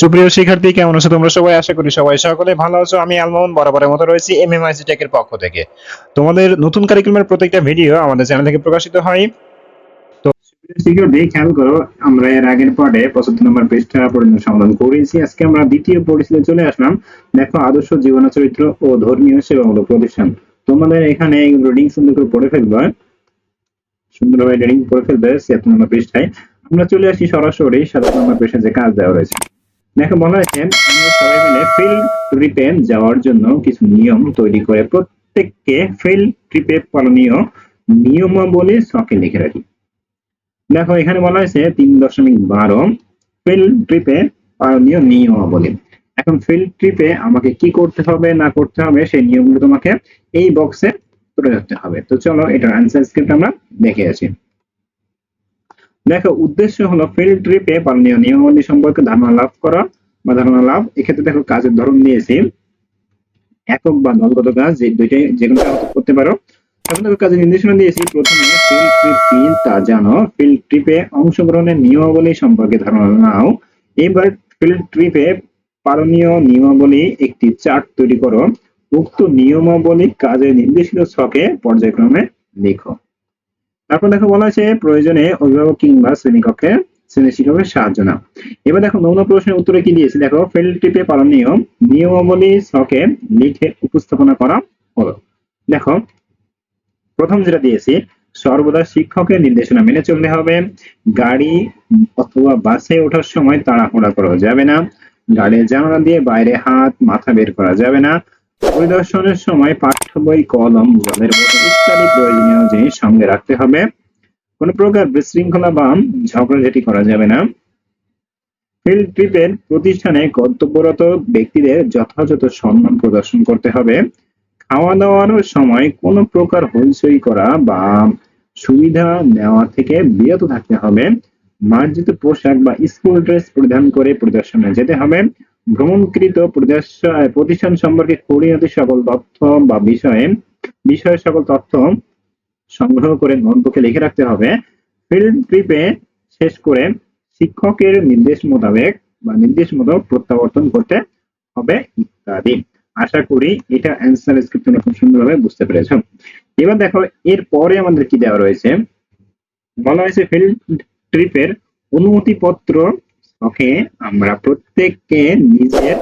সুপ্রিয় শিক্ষার্থী, কেমন আছো তোমরা সবাই? আশা করি সবাই সকলে ভালো আছো। আমি আলমোহন, বরাবরের মতো রয়েছি এমএমআইসি টেকের পক্ষ থেকে। তোমাদের নতুন কারিকুলামের প্রত্যেকটা ভিডিও আমাদের চ্যানেল থেকে প্রকাশিত হয়। তো শিক্ষার্থী খেয়াল করো, আমরা এর আগের নম্বর পৃষ্ঠা পর্যন্ত সমাধান করেছি। আজকে আমরা দ্বিতীয় চলে আসলাম। দেখো, আদর্শ জীবন চরিত্র ও ধর্মীয় সেবামূলক প্রতিষ্ঠান। তোমাদের এখানে রিডিং সুন্দর করে পড়ে ফেলবে। সুন্দরভাবে রিডিং পড়ে ফেলবে ছিয়াত্তর নম্বর পৃষ্ঠায়। আমরা চলে আসি সরাসরি সাতাশ নম্বর পৃষ্ঠায় যে কাজ দেওয়া রয়েছে। দেখো, বলা হয়েছে সবাই মিলে ফিল্ড ট্রিপে যাওয়ার জন্য কিছু নিয়ম তৈরি করে প্রত্যেককে ফিল্ড ট্রিপে পালনীয় নিয়মাবলী ছকে লিখে রাখি। দেখো, এখানে বলা হয়েছে তিন দশমিক বারো ফিল্ড ট্রিপে পালনীয় নিয়মাবলী। এখন ফিল্ড ট্রিপে আমাকে কি করতে হবে, না করতে হবে, সেই নিয়মগুলো তোমাকে এই বক্সে তুলে ধরতে হবে। তো চলো, এটার অ্যান্সার স্ক্রিপ্ট আমরা দেখে আছি দেখো, উদ্দেশ্য হলো ফিল্ড ট্রিপে পালনীয় নিয়মাবলী সম্পর্কে ধারণা লাভ করা বা ধারণা লাভ। এক্ষেত্রে দেখো, কাজের ধরন দিয়েছি একক বা দলগত কাজ, যে দুইটাই যে কোনো কাজ করতে পারো। এখন দেখো, কাজের নির্দেশনা দিয়েছি। প্রথমে ফিল্ড ট্রিপ কি তা জানো? ফিল্ড ট্রিপে অংশগ্রহণের নিয়মাবলী সম্পর্কে ধারণা নাও। এবার ফিল্ড ট্রিপে পালনীয় নিয়মাবলী একটি চার্ট তৈরি করো। উক্ত নিয়মাবলী কাজের নির্দেশিত ছকে পর্যায়ক্রমে লিখো। তারপর দেখো বলা আছে প্রয়োজনে অভিভাবক কিংবা শ্রেণীকক্ষে শ্রেণি শিক্ষকের সাহায্য নাও। এবার দেখো নৌন প্রশ্নের উত্তরে কি দিয়েছে? দেখো ফিল্ড ট্রিপে পালনীয় নিয়মাবলী ছকে লিখে উপস্থাপনা করা হলো। দেখো, প্রথম যেটা দিয়েছি, সর্বদা শিক্ষকের নির্দেশনা মেনে চলতে হবে। গাড়ি অথবা বাসে ওঠার সময় তাড়াহুড়া করা যাবে না। গাড়ির জানালা দিয়ে বাইরে হাত, মাথা বের করা যাবে না। পরিদর্শনের সময় পাঠ্য বই, কলম জলের বোতল ইত্যাদি প্রয়োজনীয় জিনিস সঙ্গে রাখতে হবে। কোন প্রকার বিশৃঙ্খলা বা ঝগড়াঝাটি করা যাবে না। ফিল্ড ট্রিপের প্রতিষ্ঠানে কর্তব্যরত ব্যক্তিদের যথাযথ সম্মান প্রদর্শন করতে হবে। খাওয়া দাওয়ার সময় কোনো প্রকার হইচই করা বা সুবিধা নেওয়া থেকে বিরত থাকতে হবে। মার্জিত পোশাক বা স্কুল ড্রেস পরিধান করে পরিদর্শনে যেতে হবে। ভ্রমণকৃত প্রতিষ্ঠান সম্পর্কে খুঁটিনাটি সকল তথ্য বা বিষয়ে বিষয়ে সকল তথ্য সংগ্রহ করে নোটবুকে লিখে রাখতে হবে। ফিল্ড ট্রিপে শেষ করে শিক্ষকের নির্দেশ মোতাবেক বা নির্দেশ মতো প্রত্যাবর্তন করতে হবে ইত্যাদি। আশা করি এটা অ্যান্সার স্ক্রিপ্ট তোমরা খুব সুন্দরভাবে বুঝতে পেরেছ। এবার দেখো, এর পরে আমাদের কি দেওয়া রয়েছে? বলা হয়েছে ফিল্ড ট্রিপের অনুমতি পত্র ওকে, আমরা প্রত্যেককে নিজের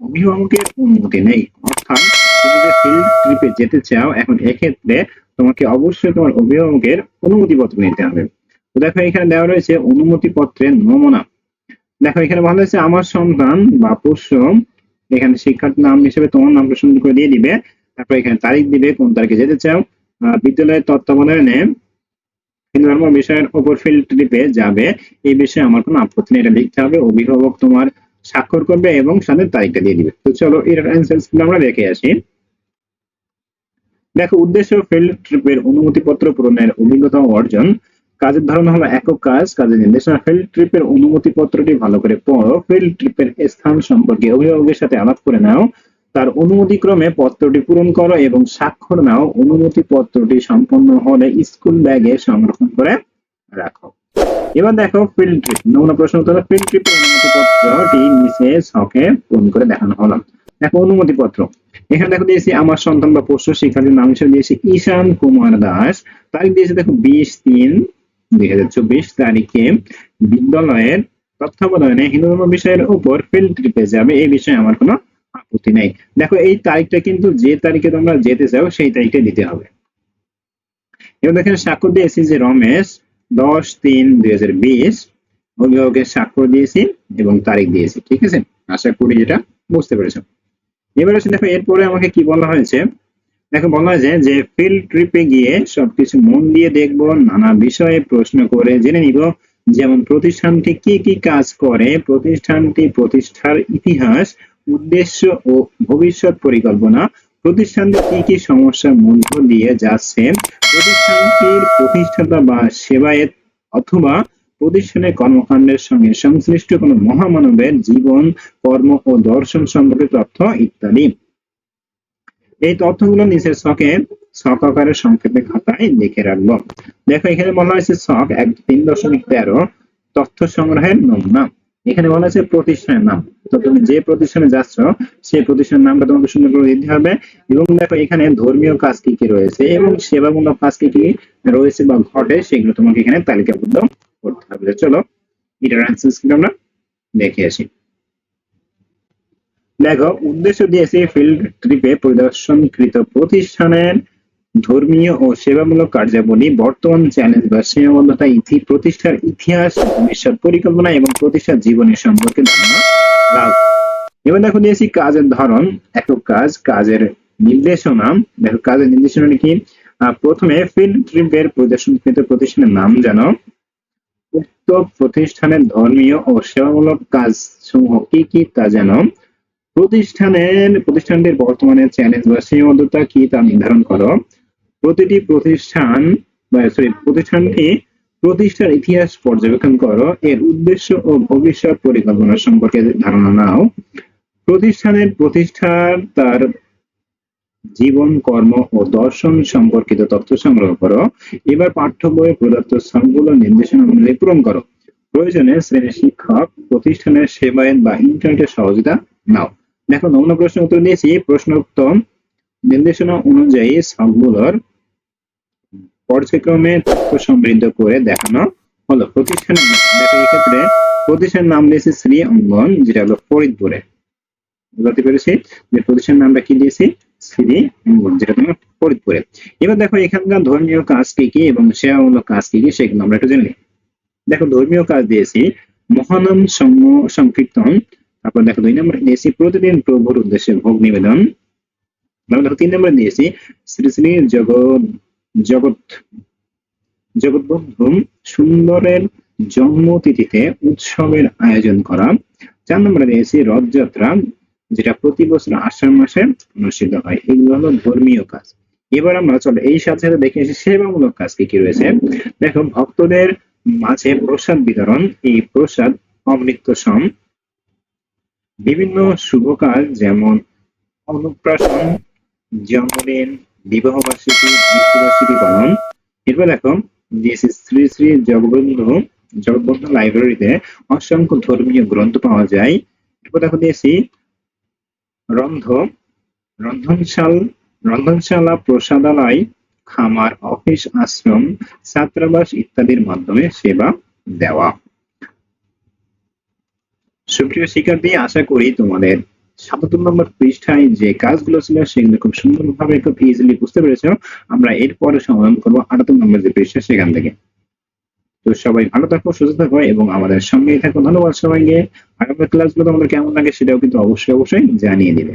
অভিভাবকের অনুমতি নেই। অর্থাৎ তুমি যে ফিল্ড ট্রিপে যেতে চাও, এখন এক্ষেত্রে তোমাকে অবশ্যই তোমার অভিভাবকের অনুমতি পত্র নিতে হবে। তো দেখো, এখানে দেওয়া রয়েছে অনুমতি পত্রের নমুনা। দেখো, এখানে বলা হয়েছে, আমার সন্তান বা পোষ্য এখানে শিক্ষার্থীর নাম হিসেবে তোমার নামটা সুন্দর করে দিয়ে দিবে। তারপর এখানে তারিখ দিবে, কোন তারিখে যেতে চাও। বিদ্যালয়ের তত্ত্বাবধানে হিন্দু ধর্ম বিষয়ের উপর ফিল্ড ট্রিপে যাবে, এই বিষয়ে আমার কোনো আপত্তি নেই। এটা লিখতে হবে, অভিভাবক তোমার স্বাক্ষর করবে এবং সাথে তারিখটা দিয়ে দিবে। তো চলো এর অ্যান্সার আমরা দেখে আসি। দেখো, উদ্দেশ্য ফিল্ড ট্রিপের অনুমতিপত্র পূরণের অভিজ্ঞতা অর্জন। কাজের ধরন হলো একক কাজ, কাজের নির্দেশনা। ফিল্ড ট্রিপের অনুমতিপত্রটি ভালো করে পড়ো। ফিল্ড ট্রিপের স্থান সম্পর্কে অভিভাবকের সাথে আলাপ করে নাও। তার অনুমতিক্রমে পত্রটি পূরণ করো এবং স্বাক্ষর নাও। অনুমতি পত্রটি সম্পন্ন হলে স্কুল ব্যাগে সংরক্ষণ করে রাখো। এবার দেখো ফিল্ড ট্রিপ নমুনা প্রশ্ন উত্তর। ফিল্ড ট্রিপের অনুমতি পত্রটি নিচে ছকে পূরণ করে দেখানো হলো। দেখো অনুমতি পত্র। এখানে দেখো দিয়েছি আমার সন্তান বা পোষ্য শিক্ষার্থীর নাম হিসেবে দিয়েছি ঈশান কুমার দাস। তারিখ দিয়েছে দেখো বিশ তিন দুই হাজার চব্বিশ তারিখে বিদ্যালয়ের তত্ত্বাবধানে হিন্দু ধর্ম বিষয়ের উপর ফিল্ড ট্রিপে যাবে। এই বিষয়ে আমার কোনো আপত্তি নেই। দেখো, এই তারিখটা কিন্তু যে তারিখে তোমরা যেতে চাও, সেই তারিখটা দিতে হবে। এবার দেখেন, স্বাক্ষর দিয়েছি যে রমেশ দশ তিন দুই হাজার বিশ, অভিভাবকের স্বাক্ষর দিয়েছি এবং তারিখ দিয়েছি, ঠিক আছে? আশা করি যেটা বুঝতে পেরেছ। এবার হচ্ছে দেখো, এরপরে আমাকে কি বলা হয়েছে? দেখো, বলা হয়েছে যে ফিল্ড ট্রিপে গিয়ে সবকিছু মন দিয়ে দেখব, নানা বিষয়ে প্রশ্ন করে জেনে নিব, যেমন প্রতিষ্ঠানটি কি কি কাজ করে, প্রতিষ্ঠানটি প্রতিষ্ঠার ইতিহাস উদ্দেশ্য ও ভবিষ্যৎ পরিকল্পনা প্রতিষ্ঠানটি কি কি সমস্যার মধ্য দিয়ে যাচ্ছে প্রতিষ্ঠানটির প্রতিষ্ঠাতা বা সেবায়েত অথবা প্রতিষ্ঠানের কর্মকাণ্ডের সঙ্গে সংশ্লিষ্ট কোনো মহামানবের জীবন, কর্ম ও দর্শন সম্পর্কে তথ্য ইত্যাদি। এই তথ্যগুলো নিচের ছকে, ছক আকারে সংক্ষেপে খাতায় লিখে রাখব। দেখো, এখানে বলা হয়েছে ছক এক তিন দশমিক তেরো তথ্য সংগ্রহের নমুনা। এখানে বলা আছে প্রতিষ্ঠানের নাম। তো তুমি যে প্রতিষ্ঠানে যাচ্ছ, সেই প্রতিষ্ঠানের নামটা তোমাকে সুন্দর করে দিতে হবে। এবং দেখো, এখানে ধর্মীয় কাজ কি কি রয়েছে এবং সেবামূলক কাজ কি কি রয়েছে বা ঘটে, সেগুলো তোমাকে এখানে তালিকাবদ্ধ করতে হবে। চলো, এটার অ্যান্সার স্ক্রিন আমরা দেখে আসি। দেখো, উদ্দেশ্য দিয়েছে ফিল্ড ট্রিপে পরিদর্শনকৃত প্রতিষ্ঠানের ধর্মীয় ও সেবামূলক কার্যাবলী, বর্তমান চ্যালেঞ্জ বা সীমাবদ্ধতা ইথি প্রতিষ্ঠার ইতিহাস, ভবিষ্যৎ পরিকল্পনা এবং প্রতিষ্ঠার জীবনের সম্পর্কে এবার দেখো, দিয়েছি কাজের ধরন। একক কাজ, কাজের নির্দেশনা। দেখো, কাজের নির্দেশনা কি? প্রথমে ফিল্ড ট্রিপের পরিদর্শনকৃত প্রতিষ্ঠানের নাম জানো। উক্ত প্রতিষ্ঠানের ধর্মীয় ও সেবামূলক কাজ সমূহ কি কি তা জানো। প্রতিষ্ঠানের, প্রতিষ্ঠানটির বর্তমানে চ্যালেঞ্জ বা সীমাবদ্ধতা কি তা নির্ধারণ করো। প্রতিটি প্রতিষ্ঠান, বা সরি প্রতিষ্ঠানটি প্রতিষ্ঠার ইতিহাস পর্যবেক্ষণ করো। এর উদ্দেশ্য ও ভবিষ্যৎ পরিকল্পনা সম্পর্কে ধারণা নাও। প্রতিষ্ঠানের প্রতিষ্ঠার তার জীবন, কর্ম ও দর্শন সম্পর্কিত তথ্য সংগ্রহ করো। এবার পাঠ্য বইয়ে প্রদত্ত স্থানগুলো নির্দেশনা অনুযায়ী পূরণ করো। প্রয়োজনে শ্রেণি শিক্ষক, প্রতিষ্ঠানের সেবায়ন বা ইন্টারনেটের সহযোগিতা নাও। দেখো, নমুনা প্রশ্ন উত্তর দিয়েছি। প্রশ্নোক্ত নির্দেশনা অনুযায়ী সবগুলোর পর্যায়ক্রমে তথ্য সমৃদ্ধ করে দেখানো হলো প্রতিষ্ঠানের নাম। প্রতিষ্ঠানের নাম দিয়েছে শ্রী অঙ্গন, যেটা হলো ফরিদপুরে বলতে পেরেছি যে প্রতিষ্ঠানের নামটা কি দিয়েছি শ্রী অঙ্গন, যেটা ফরিদপুরে এবার দেখো এখানকার ধর্মীয় কাজ কি কি এবং সেবামূলক কাজ কি কি সেগুলো আমরা একটু জেনে। দেখো ধর্মীয় কাজ দিয়েছি, মহানাম সংকীর্তন, তারপর দেখো দুই নম্বরে দিয়েছি প্রতিদিন প্রভুর উদ্দেশ্যে ভোগ নিবেদন তারপর দেখো তিন নম্বরে দিয়েছি শ্রী শ্রী জগৎ জগৎ জগৎবন্ধু সুন্দরের জন্মতিথিতে উৎসবের আয়োজন করা। চার নম্বরে দিয়েছি রথযাত্রা, যেটা প্রতি বছর আষাঢ় মাসে অনুষ্ঠিত হয়। এগুলো হলো ধর্মীয় কাজ। এবার আমরা চলো এই সাথে সাথে দেখে আসি সেবামূলক কাজ কি কি রয়েছে। দেখো, ভক্তদের মাঝে প্রসাদ বিতরণ, এই প্রসাদ, অমৃত সম। বিভিন্ন শুভ কাজ, যেমন অন্নপ্রাশন জন্মদিন বিবাহ বার্ষিকী মৃত্যুবার্ষিকী পালন। এরপর দেখো শ্রী শ্রী জগবন্ধু জগবন্ধু লাইব্রেরিতে অসংখ্য ধর্মীয় গ্রন্থ পাওয়া যায়। এরপর দেখো দিয়েছি, রন্ধ, রন্ধনশাল, রন্ধনশালা, প্রসাদালয়, খামার, অফিস, আশ্রম, ছাত্রাবাস ইত্যাদির মাধ্যমে সেবা দেওয়া। সুপ্রিয় শিক্ষার্থী, আশা করি তোমাদের সাতাত্তর নম্বর পৃষ্ঠায় যে কাজগুলো ছিল সেগুলো খুব সুন্দরভাবে খুব ইজিলি বুঝতে পেরেছ আমরা এরপরে সমাধান করব আটাত্তর নম্বর যে পৃষ্ঠা, সেখান থেকে। তো সবাই ভালো থাকো, সুস্থ থাকো এবং আমাদের সঙ্গেই থাকো। ধন্যবাদ সবাইকে। আগামী ক্লাসগুলো তোমাদের কেমন লাগে সেটাও কিন্তু অবশ্যই অবশ্যই জানিয়ে দিবে।